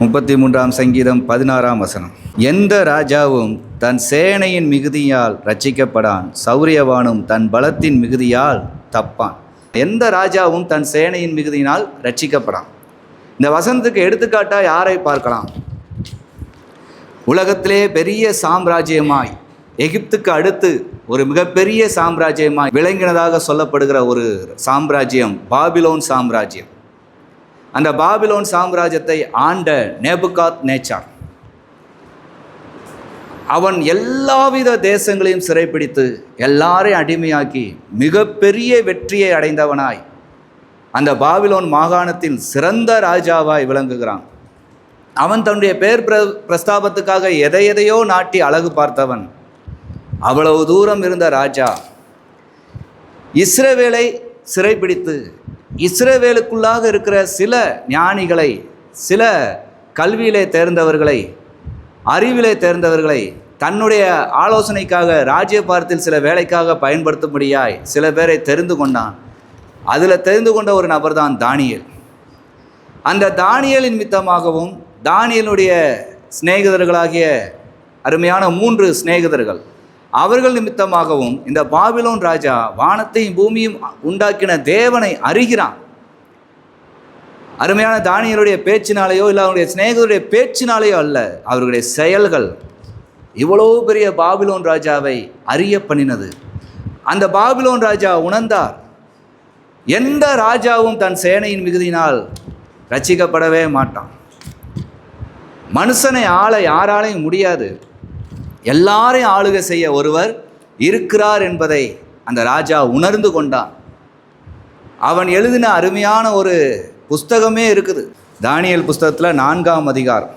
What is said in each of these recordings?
முப்பத்தி மூன்றாம் சங்கீதம் பதினாறாம் வசனம். எந்த ராஜாவும் தன் சேனையின் மிகுதியால் ரட்சிக்கப்படான் சௌரியவானும் தன் பலத்தின் மிகுதியால் தப்பான். எந்த ராஜாவும் தன் சேனையின் மிகுதியினால் ரட்சிக்கப்படான் இந்த வசனத்துக்கு எடுத்துக்காட்டாக யாரை பார்க்கலாம்? உலகத்திலே பெரிய சாம்ராஜ்யமாய் எகிப்துக்கு அடுத்து ஒரு மிகப்பெரிய சாம்ராஜ்யமாய் விளங்கினதாக சொல்லப்படுகிற ஒரு சாம்ராஜ்யம் பாபிலோன் சாம்ராஜ்யம். அந்த பாபிலோன் சாம்ராஜ்யத்தை ஆண்ட நேபுகாத் நேச்சார் அவன் எல்லாவித தேசங்களையும் சிறைப்பிடித்து எல்லாரையும் அடிமையாக்கி மிகப்பெரிய வெற்றியை அடைந்தவனாய் அந்த பாபிலோன் மாகாணத்தில் சிறந்த ராஜாவாய் விளங்குகிறான். அவன் தன்னுடைய பேர் பிர பிரஸ்தாபத்துக்காக எதை எதையோ நாட்டி அழகு பார்த்தவன். அவ்வளவு தூரம் இருந்த ராஜா இஸ்ரவேலை சிறைப்பிடித்து இஸ்ரேவேலுக்குள்ளாக இருக்கிற சில ஞானிகளை சில கல்வியிலே தேர்ந்தவர்களை அறிவிலே தேர்ந்தவர்களை தன்னுடைய ஆலோசனைக்காக ராஜ்யபாரத்தில் சில வேலைக்காக பயன்படுத்தும்படியாய் சில பேரை தெரிந்து கொண்டான். அதில் தெரிந்து கொண்ட ஒரு நபர் தான் தானியல். அந்த தானியலின் நிமித்தமாகவும் தானியலுடைய சிநேகிதர்களாகிய அருமையான மூன்று சிநேகிதர்கள் அவர்கள் நிமித்தமாகவும் இந்த பாபிலோன் ராஜா வானத்தையும் பூமியும் உண்டாக்கின தேவனை அறிகிறான். அருமையான தானியருடைய பேச்சினாலேயோ இல்லை அவருடைய சிநேகருடைய பேச்சினாலேயோ அல்ல அவர்களுடைய செயல்கள் இவ்வளோ பெரிய பாபிலோன் ராஜாவை அறிய பண்ணினது. அந்த பாபிலோன் ராஜா உணர்ந்தார் எந்த ராஜாவும் தன் சேனையின் மிகுதியினால் ரசிக்கப்படவே மாட்டான். மனுஷனை ஆள யாராலையும் முடியாது. எல்லாரையும் ஆளுகை செய்ய ஒருவர் இருக்கிறார் என்பதை அந்த ராஜா உணர்ந்து கொண்டான். அவன் எழுதின அருமையான ஒரு புஸ்தகமே இருக்குது. தானியல் புஸ்தகத்தில் நான்காம் அதிகாரம்.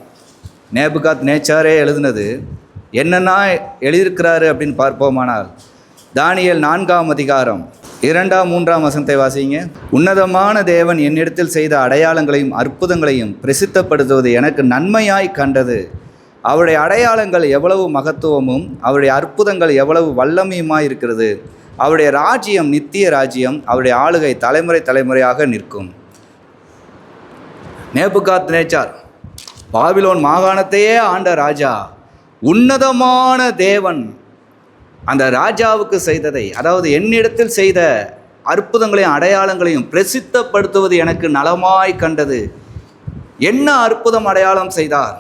நேபுகாத் நேச்சாரே எழுதினது என்னென்னா எழுதியிருக்கிறாரு அப்படின்னு பார்ப்போமானால் தானியல் நான்காம் அதிகாரம் இரண்டாம் மூன்றாம் வசனத்தை வாசிங்க. உன்னதமான தேவன் என்னிடத்தில் செய்த அடையாளங்களையும் அற்புதங்களையும் பிரசித்தப்படுத்துவது எனக்கு நன்மையாய் கண்டது. அவருடைய அடையாளங்கள் எவ்வளவு மகத்துவமும் அவருடைய அற்புதங்கள் எவ்வளவு வல்லமையுமாய் இருக்கிறது. அவருடைய ராஜ்யம் நித்திய ராஜ்யம் அவருடைய ஆளுகை தலைமுறை தலைமுறையாக நிற்கும். நேபுகாத் நேச்சார் பாபிலோன் மாகாணத்தையே ஆண்ட ராஜா உன்னதமான தேவன். அந்த ராஜாவுக்கு செய்ததை அதாவது என்னிடத்தில் செய்த அற்புதங்களையும் அடையாளங்களையும் பிரசித்தப்படுத்துவது எனக்கு நலமாய் கண்டது. என்ன அற்புதம் அடையாளம் செய்தார்?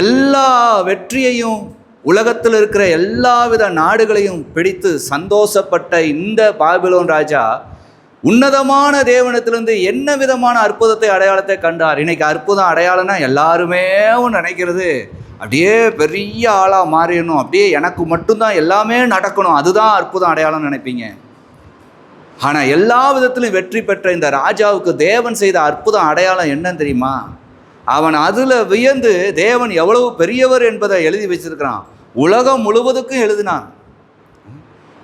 எல்லா வெற்றியையும் உலகத்தில் இருக்கிற எல்லாவித நாடுகளையும் பிடித்து சந்தோஷப்பட்ட இந்த பாபிலோன் ராஜா உன்னதமான தேவனத்திலிருந்து என்ன விதமான அற்புதத்தை அடையாளத்தை கண்டார்? இன்னைக்கு அற்புதம் அடையாளம்னா எல்லாருமே நினைக்கிறது. அப்படியே பெரிய ஆளாக மாறிடணும். அப்படியே எனக்கு மட்டும்தான் எல்லாமே நடக்கணும். அதுதான் அற்புதம் அடையாளம்னு நினைப்பீங்க. ஆனால் எல்லா விதத்திலும் வெற்றி பெற்ற இந்த ராஜாவுக்கு தேவன் செய்த அற்புதம் அடையாளம் என்னன்னு தெரியுமா? அவன் அதில் வியந்து தேவன் எவ்வளவு பெரியவர் என்பதை எழுதி வச்சிருக்கிறான். உலகம் முழுவதுக்கும் எழுதினான்.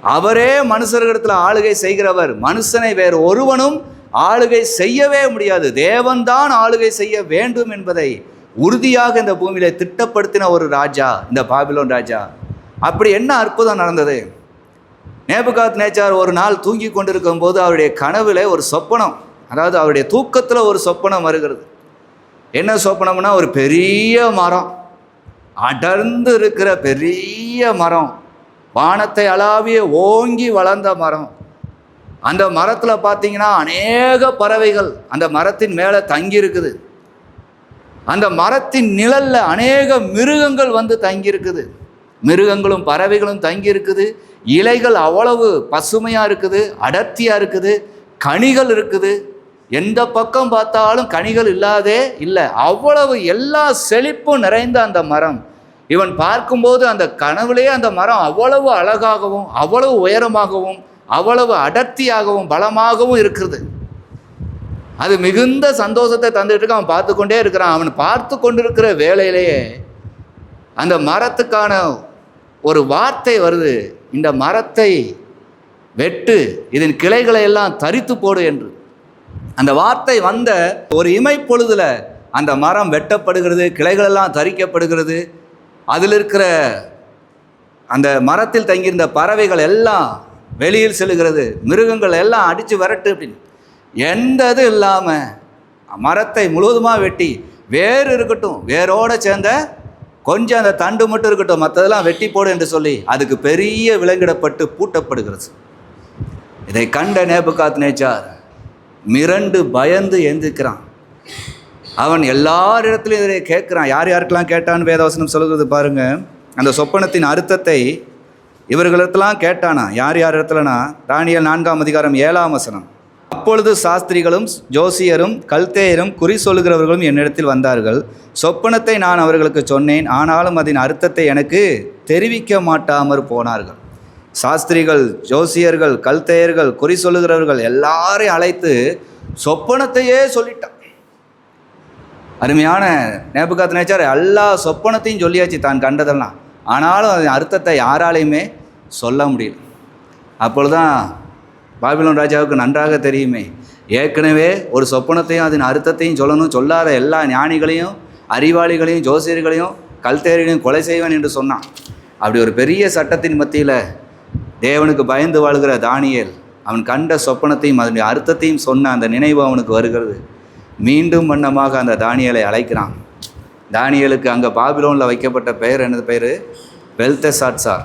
அவரே மனுஷர்களிடத்தில் ஆளுகை செய்கிறவர். மனுஷனை வேறு ஒருவனும் ஆளுகை செய்யவே முடியாது. தேவன்தான் ஆளுகை செய்ய வேண்டும் என்பதை உறுதியாக இந்த பூமியில திட்டப்படுத்தின ஒரு ராஜா இந்த பாபிலோன் ராஜா. அப்படி என்ன அற்புதம் நடந்தது? நேபுகாத் நேச்சார் ஒரு நாள் தூங்கி கொண்டிருக்கும் போது அவருடைய கனவுல ஒரு சொப்பனம் அதாவது அவருடைய தூக்கத்தில் ஒரு சொப்பனம் வருகிறது. என்ன சொப்பனம்னா ஒரு பெரிய மரம். அடர்ந்து இருக்கிற பெரிய மரம். வானத்தை அளாவிய ஓங்கி வளர்ந்த மரம். அந்த மரத்தில் பார்த்தீங்கன்னா அநேக பறவைகள் அந்த மரத்தின் மேலே தங்கி இருக்குது அந்த மரத்தின் நிழலில் அநேக மிருகங்கள் வந்து தங்கியிருக்குது. மிருகங்களும் பறவைகளும் தங்கி இருக்குது இலைகள் அவ்வளவு பசுமையாக இருக்குது அடர்த்தியாக இருக்குது கனிகள் இருக்குது. எந்த பக்கம் பார்த்தாலும் கனிகள் இல்லாதே இல்லை. அவ்வளவு எல்லா செழிப்பும் நிறைந்த அந்த மரம். இவன் பார்க்கும்போது அந்த கனவுலே அந்த மரம் அவ்வளவு அழகாகவும் அவ்வளவு உயரமாகவும் அவ்வளவு அடர்த்தியாகவும் பலமாகவும் இருக்கிறது. அது மிகுந்த சந்தோஷத்தை தந்துட்டு இருக்கு அவன் பார்த்து கொண்டே இருக்கிறான். அவன் பார்த்து கொண்டிருக்கிற வேலையிலேயே அந்த மரத்துக்கான ஒரு வார்த்தை வருது. இந்த மரத்தை வெட்டு இதன் கிளைகளை எல்லாம் தரித்து போடு என்று. அந்த வார்த்தை வந்த ஒரு இமைப்பொழுதுல அந்த மரம் வெட்டப்படுகிறது கிளைகளெல்லாம் தரிக்கப்படுகிறது. அதில் இருக்கிற அந்த மரத்தில் தங்கியிருந்த பறவைகள் எல்லாம் வெளியில் செல்லுகிறது மிருகங்கள் எல்லாம் அடித்து விரட்டு அப்படின்னு. எந்த இது இல்லாமல் மரத்தை முழுவதுமாக வெட்டி வேர் இருக்கட்டும் வேரோட சேர்ந்த கொஞ்சம் அந்த தண்டு மட்டும் இருக்கட்டும் மற்றதெல்லாம் வெட்டி போடு என்று சொல்லி அதுக்கு பெரிய விலங்கிடப்பட்டு பூட்டப்படுகிறது. இதை கண்ட நேபுகாத் நேச்சார் மிரண்டு பயந்து எந்திருக்கிறான். அவன் எல்லாரிடத்துலையும் இதை கேட்குறான். யார் யாருக்கெல்லாம் கேட்டான்னு வேதவசனம் சொல்கிறது பாருங்க. அந்த சொப்பனத்தின் அர்த்தத்தை இவர்களிடத்தெல்லாம் கேட்டானா? யார் யார் இடத்துலனா? ராணியல் நான்காம் அதிகாரம் ஏழாம் வசனம். அப்பொழுது சாஸ்திரிகளும் ஜோசியரும் கல்தேயரும் குறி சொல்லுகிறவர்களும் என்னிடத்தில் வந்தார்கள். சொப்பனத்தை நான் அவர்களுக்கு சொன்னேன். ஆனாலும் அதன் அர்த்தத்தை எனக்கு தெரிவிக்க மாட்டாமற் போனார்கள். சாஸ்திரிகள் ஜோசியர்கள் கல்தையர்கள் குறி சொல்லுகிறவர்கள் எல்லாரையும் அழைத்து சொப்பனத்தையே சொல்லிட்டான். அருமையான நேபுகாத் நேச்சார் எல்லா சொப்பனத்தையும் சொல்லியாச்சு தான் கண்டதெல்லாம். ஆனாலும் அதன் அர்த்தத்தை யாராலையுமே சொல்ல முடியல. அப்பொழுதுதான் பாபிலோன் ராஜாவுக்கு நன்றாக தெரியுமே. ஏற்கனவே ஒரு சொப்பனத்தையும் அதன் அர்த்தத்தையும் சொல்லணும் சொல்லாத எல்லா ஞானிகளையும் அறிவாளிகளையும் ஜோசியர்களையும் கல்தேரிகளையும் கொலை செய்வேன் என்று சொன்னான். அப்படி ஒரு பெரிய சட்டத்தின் மத்தியில் தேவனுக்கு பயந்து வாழ்கிற தானியல் அவன் கண்ட சொப்பனத்தையும் அதனுடைய அர்த்தத்தையும் சொன்ன அந்த நினைவு அவனுக்கு வருகிறது. மீண்டும் வண்ணமாக அந்த தானியலை அழைக்கிறான். தானியலுக்கு அங்கே பாபிலோனில் வைக்கப்பட்ட பெயர் எனது பெயர் பெல்தசாட்சார்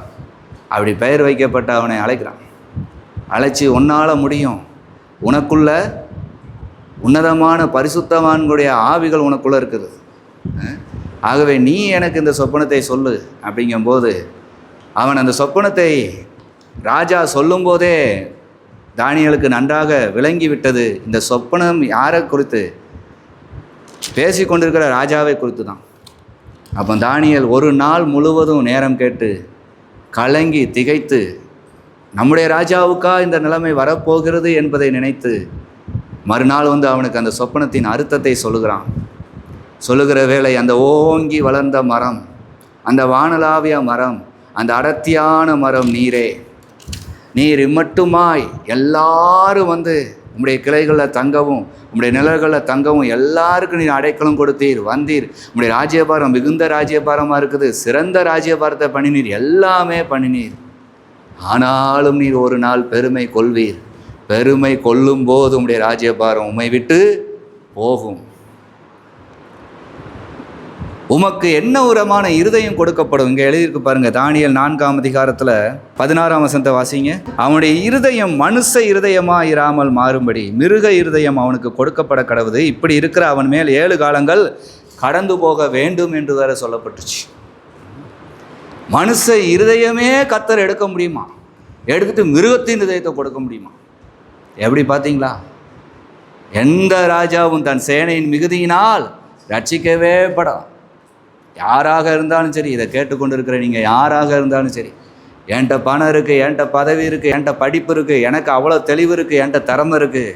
அப்படி பெயர் வைக்கப்பட்ட அவனை அழைக்கிறான். அழைச்சி உன்னால் முடியும். உனக்குள்ள உன்னதமான பரிசுத்தவான்களுடைய ஆவிகள் உனக்குள்ளே இருக்குது. ஆகவே நீ எனக்கு இந்த சொப்பனத்தை சொல்லு. அப்படிங்கும்போது அவன் அந்த சொப்பனத்தை ராஜா சொல்லும்போதே தானியலுக்கு நன்றாக விளங்கி விட்டது இந்த சொப்பனம் யாரை குறித்து? பேசி கொண்டிருக்கிற ராஜாவை குறித்து தான் அப்போ தானியல் ஒரு நாள் முழுவதும் நேரம் கேட்டு கலங்கி திகைத்து நம்முடைய ராஜாவுக்கா இந்த நிலைமை வரப்போகிறது என்பதை நினைத்து மறுநாள் வந்து அவனுக்கு அந்த சொப்பனத்தின் அர்த்தத்தை சொல்லுகிறான். சொல்லுகிற வேளை அந்த ஓங்கி வளர்ந்த மரம் அந்த வானலாவிய மரம் அந்த அடர்த்தியான மரம் நீரே. நீர் மட்டுமாய் எல்லாரும் வந்து உம்முடைய கிளைகளில் தங்கவும் உம்முடைய நிழல்களில் தங்கவும் எல்லாருக்கும் நீர் அடைக்கலம் கொடுத்தீர் வந்தீர். உம்முடைய ராஜ்யபாரம் மிகுந்த ராஜ்யபாரமாக இருக்குது. சிறந்த ராஜ்யபாரத்தை பண்ணினீர் எல்லாமே பண்ணினீர். ஆனாலும் நீர் ஒரு நாள் பெருமை கொள்வீர். பெருமை கொள்ளும் போது உம்முடைய ராஜ்யபாரம் உம்மை விட்டு போகும். உமக்கு என்ன உரமான இருதயம் கொடுக்கப்படும்? இங்கே எழுதியிருக்கு பாருங்க தானியல் நான்காம் அதிகாரத்தில் பதினாறாம் வசந்த வாசிங்க. அவனுடைய இருதயம் மனுஷ இருதயமா இராமல் மாறும்படி மிருக இருதயம் அவனுக்கு கொடுக்கப்பட கடவுது. இப்படி இருக்கிற அவன் மேல் ஏழு காலங்கள் கடந்து போக வேண்டும் என்று வேற சொல்லப்பட்டுச்சு. மனுஷ இருதயமே கத்தர் எடுக்க முடியுமா? எடுத்துட்டு மிருகத்தின் இதயத்தை கொடுக்க முடியுமா? எப்படி பார்த்தீங்களா? எந்த ராஜாவும் தன் சேனையின் மிகுதியினால் ரட்சிக்கவே படம் யாராக இருந்தாலும் சரி இதை கேட்டுக்கொண்டு இருக்கிற நீங்கள் யாராக இருந்தாலும் சரி என்கிட்ட பணம் இருக்குது என்கிட்ட பதவி இருக்குது என்கிட்ட படிப்பு இருக்குது எனக்கு அவ்வளோ தெளிவு இருக்குது என்கிட்ட திறமை இருக்குது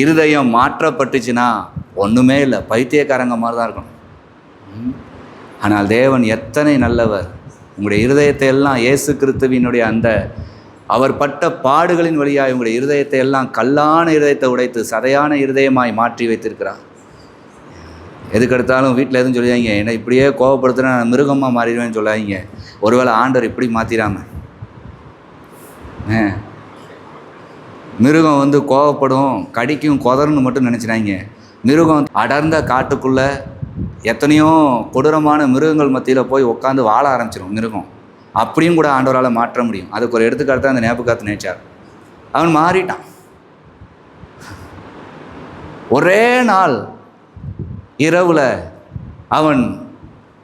இருதயம் மாற்றப்பட்டுச்சுன்னா ஒன்றுமே இல்லை பைத்தியக்காரங்க மாதிரி தான் இருக்கணும். ம். ஆனால் தேவன் எத்தனை நல்லவர். உங்களுடைய இருதயத்தை எல்லாம் இயேசு கிறிஸ்துவினுடைய அந்த அவர் பட்ட பாடுகளின் வழியாக உங்களுடைய இருதயத்தை எல்லாம் கல்லான இருதயத்தை உடைத்து சதையான இருதயமாய் மாற்றி வைத்திருக்கிறார். எதுக்கெடுத்தாலும் வீட்டில் எதுவும் சொல்லியாங்க என்னை இப்படியே கோவப்படுத்துனா நான் மிருகமாக மாறிடுவேன்னு சொல்லாதீங்க. ஒருவேளை ஆண்டவர் இப்படி மாற்றிடாம மிருகம் வந்து கோவப்படும் கடிக்கும் கொதறன்னு மட்டும் நினச்சினாங்க மிருகம் அடர்ந்த காட்டுக்குள்ளே எத்தனையோ கொடூரமான மிருகங்கள் மத்தியில் போய் உட்காந்து வாழ ஆரம்பிச்சிடும் மிருகம். அப்படியும் கூட ஆண்டவரால் மாற்ற முடியும். அதுக்கு ஒரு எடுத்துக்காட்டு தான் அந்த ஞாபகத்து நினைச்சார். அவன் மாறிட்டான். ஒரே நாள் இரவில் அவன்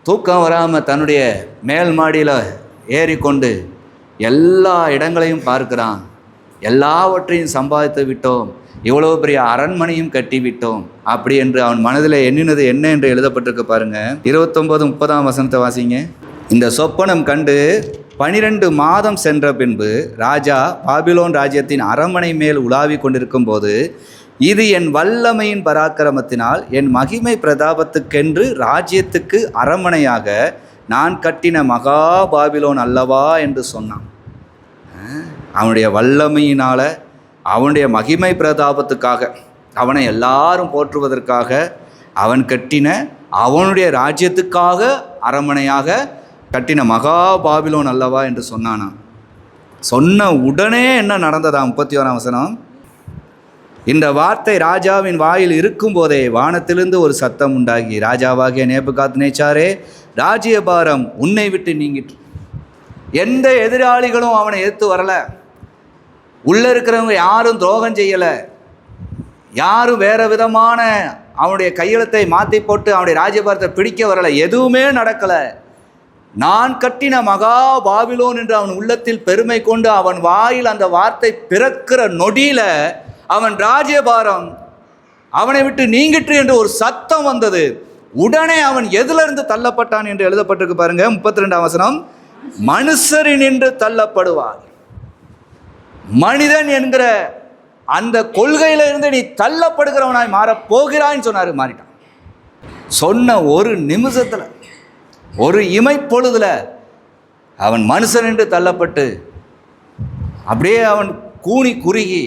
தூக்கம் வராமல் தன்னுடைய மேல் மாடியில் ஏறிக்கொண்டு எல்லா இடங்களையும் பார்க்கிறான். எல்லாவற்றையும் சம்பாதித்து விட்டோம். இவ்வளோ பெரிய அரண்மனையும் கட்டிவிட்டோம் அப்படி என்று அவன் மனதில் எண்ணினது என்ன என்று எழுதப்பட்டிருக்கு பாருங்க. இருபத்தொன்பது முப்பதாம் வசனத்தை வாசிங்க. இந்த சொப்பனம் கண்டு பனிரெண்டு மாதம் சென்ற பின்பு ராஜா பாபிலோன் ராஜ்யத்தின் அரண்மனை மேல் உலாவிக் கொண்டிருக்கும் போது இது என் வல்லமையின் பராக்கிரமத்தினால் என் மகிமை பிரதாபத்துக்கென்று ராஜ்யத்துக்கு அரமனையாக நான் கட்டின மகா பாபிலோன் அல்லவா என்று சொன்னான். அவனுடைய வல்லமையினால் அவனுடைய மகிமை பிரதாபத்துக்காக அவனை எல்லாரும் போற்றுவதற்காக அவன் கட்டின அவனுடைய ராஜ்யத்துக்காக அரமனையாக கட்டின மகா பாபிலோன் அல்லவா என்று சொன்னானான் சொன்ன உடனே என்ன நடந்ததா முப்பத்தி ஓராம் வசனம்? இந்த வார்த்தை ராஜாவின் வாயில் இருக்கும்போதே வானத்திலிருந்து ஒரு சத்தம் உண்டாகி ராஜாவாகிய நேபுகாத் நேச்சாரே ராஜ்யபாரம் உன்னை விட்டு நீங்கிட்டு எந்த எதிராளிகளும் அவனை எதிர்த்து வரலை. உள்ளே இருக்கிறவங்க யாரும் துரோகம் செய்யலை. யாரும் வேறு விதமான அவனுடைய கையெழுத்தை மாற்றி போட்டு அவனுடைய ராஜ்யபாரத்தை பிடிக்க வரலை. எதுவுமே நடக்கலை. நான் கட்டின மகா பாபிலோன் என்று அவன் உள்ளத்தில் பெருமை கொண்டு அவன் வாயில் அந்த வார்த்தை பிறக்கிற நொடியில் அவன் ராஜ்யபாரம் அவனை விட்டு நீங்கிற்று என்று ஒரு சத்தம் வந்தது. உடனே அவன் எதிலிருந்து தள்ளப்பட்டான் என்று எழுதப்பட்டிருக்கு பாருங்க முப்பத்தி ரெண்டாம் வசனம். மனுஷரின் என்று தள்ளப்படுவார். மனிதன் என்கிற அந்த கொள்கையில இருந்து நீ தள்ளப்படுகிறவனாய் மாறப் சொன்னார் மாறிட்டான். சொன்ன ஒரு நிமிஷத்தில் ஒரு இமைப்பொழுதில் அவன் மனுஷன் என்று தள்ளப்பட்டு அப்படியே அவன் கூனி குறுகி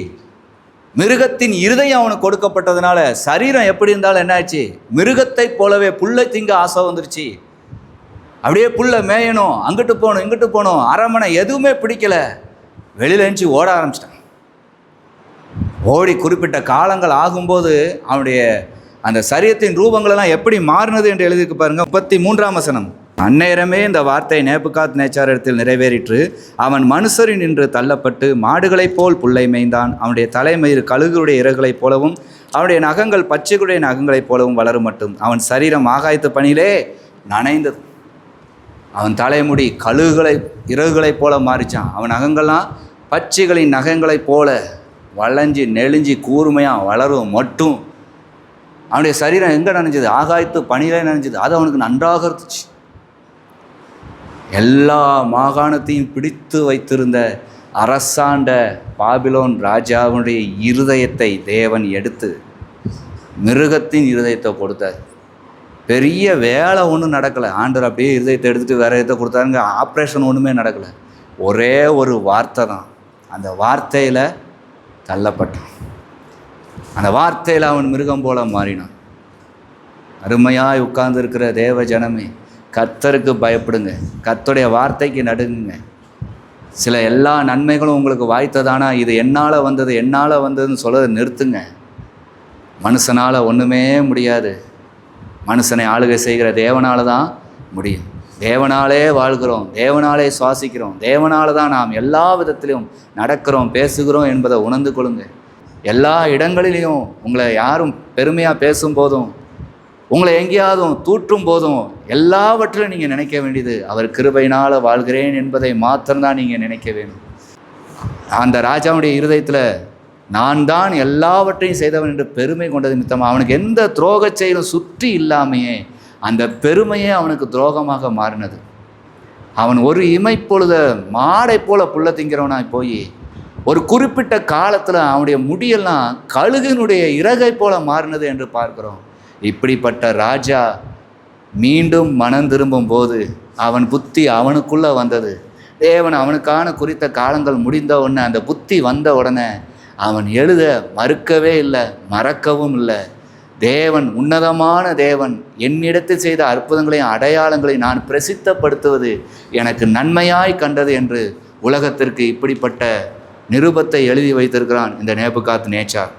மிருகத்தின் இருதயம் அவனுக்கு கொடுக்கப்பட்டதுனால சரீரம் எப்படி இருந்தாலும் என்னாச்சு மிருகத்தை போலவே புல்லை திங்க ஆசை வந்துருச்சு. அப்படியே புல்லை மேயணும் அங்கிட்டு போகணும் இங்கிட்டு போகணும். அரமனை எதுவுமே பிடிக்கல. வெளியில எழுந்துச்சு ஓட ஆரம்பிச்சிட்டான். ஓடி குறிப்பிட்ட காலங்கள் ஆகும்போது அவனுடைய அந்த சரியத்தின் ரூபங்களெல்லாம் எப்படி மாறினது என்று எழுதியிருக்கு பாருங்க. முப்பத்தி மூன்றாம் வசனம். அந்நேரமே இந்த வார்த்தை நேபுகாத் நேச்சாரிடத்தில் நிறைவேறிற்று. அவன் மனுஷரின் நின்று தள்ளப்பட்டு மாடுகளைப் போல் புல்லை மேய்ந்தான். அவனுடைய தலைமயிறு கழுகுடைய இறகுகளைப் போலவும் அவனுடைய நகங்கள் பச்சைக்குடைய நகங்களைப் போலவும் வளரும் மட்டும். அவன் சரீரம் ஆகாயத்து பணியிலே நனைந்தது. அவன் தலைமுடி கழுகுகளை இறகுகளைப் போல மாறிச்சான். அவன் நகங்கள்லாம் பச்சைகளின் நகங்களைப் போல வளைஞ்சி நெளிஞ்சி கூர்மையாக வளரும் மட்டும். அவனுடைய சரீரம் எங்கே நனைஞ்சது? ஆகாயத்து பணியிலே நனைஞ்சது. அது அவனுக்கு நன்றாக இருந்துச்சு. எல்லா மாகாணத்தையும் பிடித்து வைத்திருந்த அரசாண்ட பாபிலோன் ராஜாவுடைய இருதயத்தை தேவன் எடுத்து மிருகத்தின் இருதயத்தை கொடுத்தார். பெரிய வேலை ஒன்றும் நடக்கலை. ஆண்டர் அப்படியே இருதயத்தை எடுத்துகிட்டு வேறு இதை கொடுத்தாருங்க. ஆப்ரேஷன் ஒன்றுமே நடக்கலை. ஒரே ஒரு வார்த்தை தான். அந்த வார்த்தையில் தள்ளப்பட்டான். அந்த வார்த்தையில் அவன் மிருகம் போல மாறினான். அருமையாய் உட்கார்ந்துருக்கிற தேவ ஜனமே கர்த்தருக்கு பயப்படுங்க. கர்த்தருடைய வார்த்தைக்கு நடுங்குங்க. சில எல்லா நன்மைகளும் உங்களுக்கு வாய்த்ததானா? இது என்னால் வந்தது என்னால் வந்ததுன்னு சொல்ல நிறுத்துங்க. மனுஷனால் ஒன்றுமே முடியாது. மனுஷனை ஆளுகை செய்கிற தேவனால் தான் முடியும். தேவனாலே வாழ்கிறோம் தேவனாலே சுவாசிக்கிறோம் தேவனால் தான் நாம் எல்லா விதத்திலும் நடக்கிறோம் பேசுகிறோம் என்பதை உணர்ந்து கொள்ளுங்க. எல்லா இடங்களிலையும் உங்களை யாரும் பெருமையாக பேசும் போதும் உங்களை எங்கேயாவதும் தூற்றும் போதும் எல்லாவற்றிலும் நீங்கள் நினைக்க வேண்டியது அவர் கிருபையினால் வாழ்கிறேன் என்பதை மாத்திரம்தான் நீங்கள் நினைக்க வேணும் அந்த ராஜாவுடைய இருதயத்தில் நான் தான் எல்லாவற்றையும் செய்தவன் என்று பெருமை கொண்டது மித்தமாக அவனுக்கு எந்த துரோக செயலும் சுற்றி இல்லாமையே அந்த பெருமையே அவனுக்கு துரோகமாக மாறினது. அவன் ஒரு இமைப்பொழுத மாடை போல புள்ள திங்கிறவனாய் போய் ஒரு குறிப்பிட்ட காலத்தில் அவனுடைய முடியெல்லாம் கழுகினுடைய இறகை போல மாறினது என்று பார்க்கிறோம். இப்படிப்பட்ட ராஜா மீண்டும் மனம் திரும்பும் போது அவன் புத்தி அவனுக்குள்ளே வந்தது. தேவன் அவனுக்கான குறித்த காலங்கள் முடிந்த உடனே அந்த புத்தி வந்த உடனே அவன் எழுத மறுக்கவே இல்லை மறக்கவும் இல்லை. தேவன் உன்னதமான தேவன் என்னிடத்தில் செய்த அற்புதங்களையும் அடையாளங்களையும் நான் பிரசித்தப்படுத்துவது எனக்கு நன்மையாய் கண்டது என்று உலகத்திற்கு இப்படிப்பட்ட நிருபத்தை எழுதி வைத்திருக்கிறான் இந்த நேபுகாத் நேச்சார்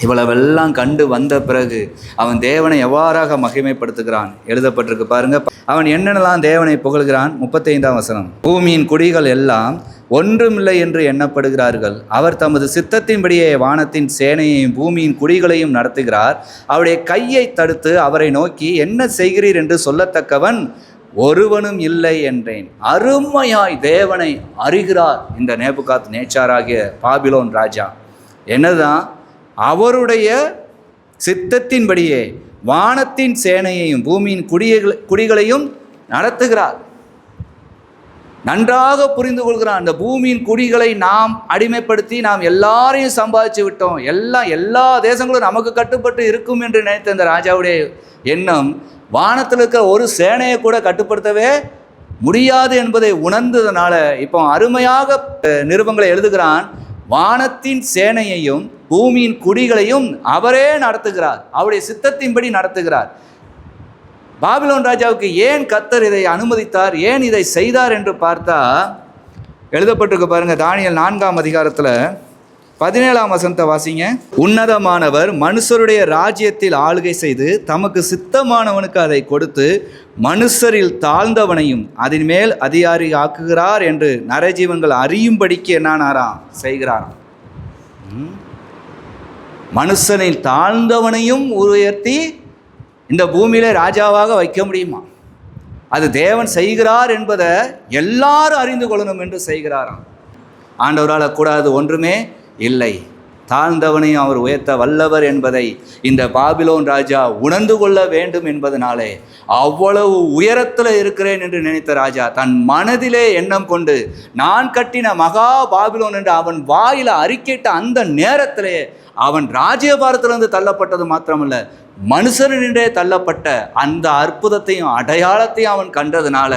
இவ்வளவெல்லாம் கண்டு வந்த பிறகு அவன் தேவனை எவ்வாறாக மகிமைப்படுத்துகிறான்? எழுதப்பட்டிருக்கு பாருங்க. அவன் என்னென்னலாம் தேவனை புகழ்கிறான்? முப்பத்தைந்தாம் வசனம். பூமியின் குடிகள் எல்லாம் ஒன்றுமில்லை என்று எண்ணப்படுகிறார்கள். அவர் தமது சித்தத்தின்படியே வானத்தின் சேனையையும் பூமியின் குடிகளையும் நடத்துகிறார். அவருடைய கையை தடுத்து அவரை நோக்கி என்ன செய்கிறீர் என்று சொல்லத்தக்கவன் ஒருவனும் இல்லை என்றேன். அருமையாய் தேவனை அறிகிறார் இந்த நேபுகாத் நேச்சாராகிய பாபிலோன் ராஜா. என்னதான் அவருடைய சித்தத்தின்படியே வானத்தின் சேனையையும் பூமியின் குடிகள் குடிகளையும் நடத்துகிறார். நன்றாக புரிந்து கொள்கிறான். அந்த பூமியின் குடிகளை நாம் அடிமைப்படுத்தி நாம் எல்லாரையும் சம்பாதிச்சு விட்டோம். எல்லாம் எல்லா தேசங்களும் நமக்கு கட்டுப்பட்டு இருக்கும் என்று நினைத்த இந்த ராஜாவுடைய எண்ணம் வானத்தில் இருக்கிற ஒரு சேனையை கூட கட்டுப்படுத்தவே முடியாது என்பதை உணர்ந்ததுனால இப்போ அருமையாக நிருபங்களை எழுதுகிறான். வானத்தின் சேனையையும் பூமியின் குடிகளையும் அவரே நடத்துகிறார். அவருடைய சித்தத்தின்படி நடத்துகிறார். பாபிலோன் ராஜாவுக்கு ஏன் கத்தர் இதை அனுமதித்தார்? ஏன் இதை செய்தார் என்று பார்த்தா எழுதப்பட்டிருக்க பாருங்க தானியல் நான்காம் அதிகாரத்தில் பதினேழாம் வசனத்தை வாசிங்க உன்னதமானவர் மனுஷருடைய ராஜ்யத்தில் ஆளுகை செய்து தமக்கு சித்தமானவனுக்கு அதை கொடுத்து மனுஷரில் தாழ்ந்தவனையும் அதன் மேல் அதிகாரி ஆக்குகிறார் என்று நரஜீவன்கள் அறியும்படிக்கு என்னானாராம் செய்கிறாராம். மனுஷனில் தாழ்ந்தவனையும் உயர்த்தி இந்த பூமியில ராஜாவாக வைக்க முடியுமா? அது தேவன் செய்கிறார் என்பதை எல்லாரும் அறிந்து கொள்ளணும் என்று செய்கிறாராம். ஆண்டவரால் கூடாது ஒன்றுமே இல்லை. தாழ்ந்தவனையும் அவர் உயர்த்த வல்லவர் என்பதை இந்த பாபிலோன் ராஜா உணர்ந்து கொள்ள வேண்டும் என்பதனாலே அவ்வளவு உயரத்தில் இருக்கிறேன் என்று நினைத்த ராஜா தன் மனதிலே எண்ணம் கொண்டு நான் கட்டின மகா பாபிலோன் என்று அவன் வாயில் அறிக்கையிட்ட அந்த நேரத்திலே அவன் ராஜ்யபாரத்திலிருந்து தள்ளப்பட்டது மாத்திரமல்ல மனுஷனின்றே தள்ளப்பட்ட அந்த அற்புதத்தையும் அடையாளத்தையும் அவன் கண்டதுனால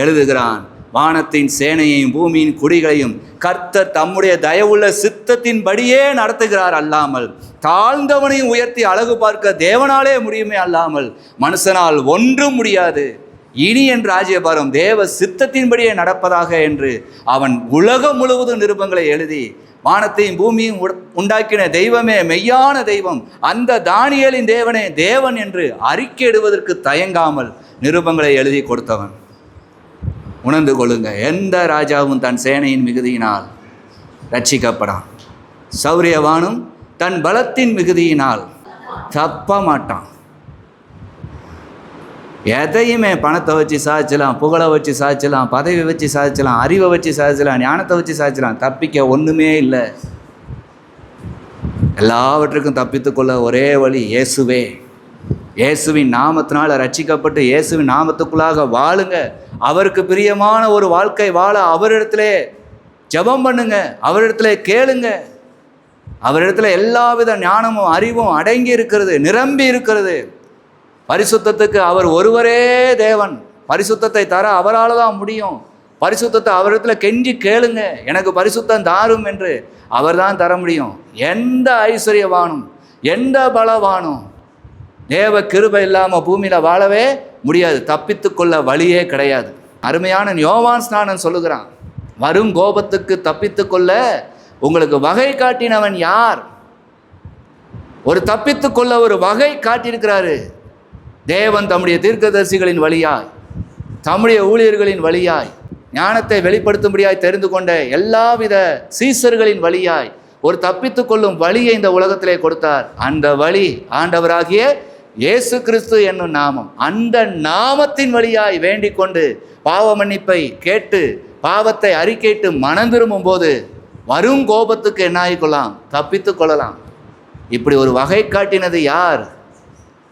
எழுதுகிறான் வானத்தின் சேனையையும் பூமியின் குடிகளையும் கர்த்தர் தம்முடைய தயவுள்ள சித்தத்தின்படியே நடத்துகிறார் அல்லாமல் தாழ்ந்தவனையும் உயர்த்தி அழகு பார்க்க தேவனாலே முடியுமே அல்லாமல் மனுஷனால் ஒன்றும் முடியாது. இனி என் ராஜ்யபாரம் தேவ சித்தத்தின்படியே நடப்பதாக என்று அவன் உலகம் முழுவதும் நிருபங்களை எழுதி வானத்தையும் பூமியும் உட- உண்டாக்கின தெய்வமே மெய்யான தெய்வம் அந்த தானியலின் தேவனே தேவன் என்று அறிக்கையிடுவதற்கு தயங்காமல் நிருபங்களை எழுதி கொடுத்தவன். உணர்ந்து கொள்ளுங்க. எந்த ராஜாவும் தன் சேனையின் மிகுதியினால் ரட்சிக்கப்படான். சௌரியவானும் தன் பலத்தின் மிகுதியினால் தப்ப மாட்டான் எதையுமே பணத்தை வச்சு சாதிச்சலாம் புகழை வச்சு சாதிச்சலாம் பதவி வச்சு சாதிச்சலாம் அறிவை வச்சு சாதிச்சலாம் ஞானத்தை வச்சு சாதிச்சலாம் தப்பிக்க ஒன்றுமே இல்லை. எல்லாவற்றுக்கும் தப்பித்துக்கொள்ள ஒரே வழி இயேசுவே. இயேசுவின் நாமத்தினால் ரட்சிக்கப்பட்டு இயேசுவின் நாமத்துக்குள்ளாக வாழுங்க. அவருக்கு பிரியமான ஒரு வாழ்க்கை வாழ அவரிடத்திலே ஜெபம் பண்ணுங்க. அவரிடத்துல கேளுங்க. அவரிடத்துல எல்லாவித ஞானமும் அறிவும் அடங்கி இருக்கிறது நிரம்பி இருக்கிறது. பரிசுத்தத்துக்கு அவர் ஒருவரே தேவன். பரிசுத்தத்தை தர அவரால் தான் முடியும். பரிசுத்தத்தை அவரிடத்துல கெஞ்சி கேளுங்க. எனக்கு பரிசுத்தம் தாரும் என்று அவர் தான் தர முடியும். எந்த ஐஸ்வர்யவானும் எந்த பலவானும் தேவ கிருபை இல்லாமல் பூமியில் வாழவே முடியாது. தப்பித்துக்கொள்ள வழியே கிடையாது. அருமையான யோவான் ஸ்நானன் சொல்லுகிறான். வரும் கோபத்துக்கு தப்பித்துக்கொள்ள உங்களுக்கு வகை காட்டினவன் யார்? ஒரு தப்பித்துக்கொள்ள ஒரு வகை காட்டியிருக்கிறாரு. தேவன் தம்முடைய தீர்க்கதரிசிகளின் வழியாய் தம்முடைய ஊழியர்களின் வழியாய் ஞானத்தை வெளிப்படுத்தும்படியாய் தெரிந்து கொண்ட எல்லாவித சீசர்களின் வழியாய் ஒரு தப்பித்து கொள்ளும் வழியை இந்த உலகத்திலே கொடுத்தார். அந்த வழி ஆண்டவராகிய இயேசு கிறிஸ்து என்னும் நாமம். அந்த நாமத்தின் வழியாய் வேண்டிக் கொண்டு பாவ மன்னிப்பை கேட்டு பாவத்தை அறிக்கையிட்டு மனம் திரும்பும் போது வரும் கோபத்துக்கு என்ன தப்பித்து தப்பித்துக் கொள்ளலாம். இப்படி ஒரு வகை காட்டினது யார்?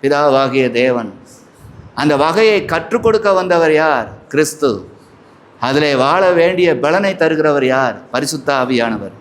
பிதாவாகிய தேவன். அந்த வகையை கற்றுக் கொடுக்க வந்தவர் யார்? கிறிஸ்து. அதில் வாழ வேண்டிய பலனை தருகிறவர் யார்? பரிசுத்த ஆவியானவர்.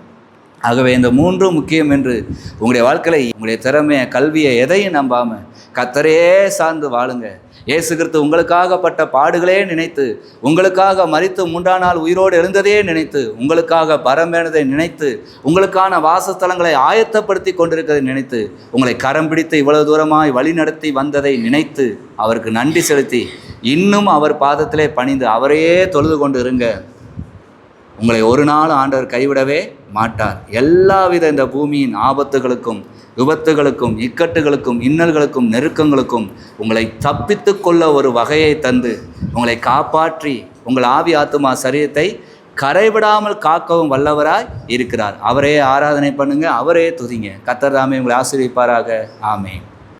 ஆகவே இந்த மூன்றும் முக்கியம் என்று உங்களுடைய வாழ்க்கையில உங்களுடைய திறமையை கல்வியை எதையும் நம்பாமல் கத்தரையே சார்ந்து வாழுங்க. இயேசு கிறிஸ்து உங்களுக்காகப்பட்ட பாடுகளே நினைத்து உங்களுக்காக மறித்து மூன்றாம் நாள் உயிரோடு எழுந்ததே நினைத்து உங்களுக்காக பரமேனதை நினைத்து உங்களுக்கான வாசஸ்தலங்களை ஆயத்தப்படுத்தி கொண்டிருக்கிறதை நினைத்து உங்களை கரம் பிடித்து இவ்வளவு தூரமாய் வழி நடத்தி வந்ததை நினைத்து அவருக்கு நன்றி செலுத்தி இன்னும் அவர் பாதத்திலே பணிந்து அவரையே தொழுது கொண்டு இருங்க. உங்களை ஒரு நாள் ஆண்டவர் கைவிடவே மாட்டார். எல்லாவித இந்த பூமியின் ஆபத்துகளுக்கும் விபத்துகளுக்கும் இக்கட்டுகளுக்கும் இன்னல்களுக்கும் நெருக்கங்களுக்கும் உங்களை தப்பித்து கொள்ள ஒரு வகையை தந்து உங்களை காப்பாற்றி உங்கள் ஆவி ஆத்துமா சரீரத்தை கரைவிடாமல் காக்கவும் வல்லவராய் இருக்கிறார். அவரே ஆராதனை பண்ணுங்கள் அவரே துதிங்க. கத்தர் தாமே உங்களை ஆசிரியப்பாராக ஆமே